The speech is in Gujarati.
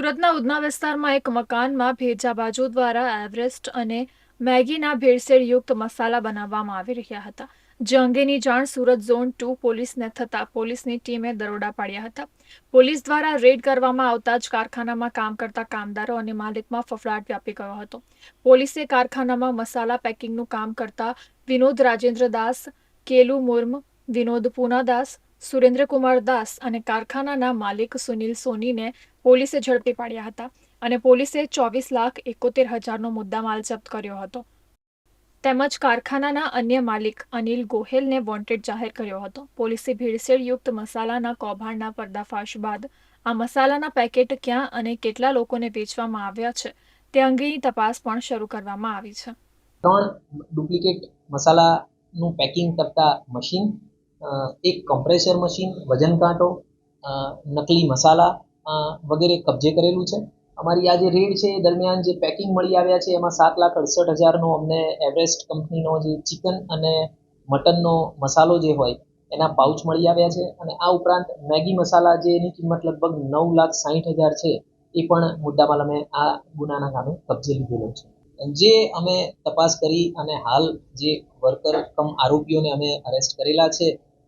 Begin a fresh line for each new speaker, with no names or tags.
સુરતના ઉધના વિસ્તારમાં એક મકાનમાં ભેજા બાજુ દ્વારા એવરેસ્ટ અને મેગીના ભેળસેળયુક્ત મસાલા બનાવવામાં આવી રહ્યા હતા. જે અંગેની જાણ સુરત ઝોન ટુ પોલીસને થતાં પોલીસની ટીમે દરોડા પાડ્યા હતા. પોલીસ દ્વારા રેડ કરવામાં આવતા જ કારખાનામાં કામ કરતા કામદારો અને માલિકમાં ફફડાટ વ્યાપી ગયો હતો. પોલીસે કારખાનામાં મસાલા પેકિંગનું કામ કરતા વિનોદ રાજેન્દ્ર દાસ કેલુ મુર્મ, વિનોદ પૂનાદાસ સુરેન્દ્રકુમાર દાસ અને કારખાનાના માલિક સુનિલ સોનીને પોલીસે ઝડપી પાડ્યા હતા અને પોલીસે ચોવીસ લાખ એકોતેર હજારનો મુદ્દામાલ જપ્ત કર્યો હતો. તેમજ કારખાનાના અન્ય માલિક અનિલ ગોહેલને વોન્ટેડ જાહેર કર્યો હતો. પોલીસે ભેળસેળયુક્ત મસાલાના કૌભાંડના પર્દાફાશ બાદ આ મસાલાના પેકેટ ક્યાં અને કેટલા લોકોને વેચવામાં આવ્યા છે તે અંગેની તપાસ પણ શરૂ કરવામાં આવી છે.
ત્રણ ડુપ્લિકેટ મસાલાનું પેકિંગ કરતા મશીન એક કમ્પ્રેસર મશીન વજન કાંટો નકલી મસાલા વગેરે કબજે કરેલું છે. અમારી આ જે રેડ છે, એ દરમિયાન જે પેકિંગ મળી આવ્યા છે, એમાં સાત લાખ અડસઠ હજારનો અમને એવરેસ્ટ કંપનીનો જે ચિકન અને મટનનો મસાલો જે હોય, એના પાઉચ મળી આવ્યા છે. અને આ ઉપરાંત મેગી મસાલા જે એની કિંમત લગભગ નવ લાખ સાહીઠ હજાર છે, એ પણ મુદ્દામાલ અમે આ ગુનાના કામે કબજે લીધેલો છે. જે અમે તપાસ કરી અને હાલ જે વર્કર કમ આરોપીઓને અમે અરેસ્ટ કરેલા છે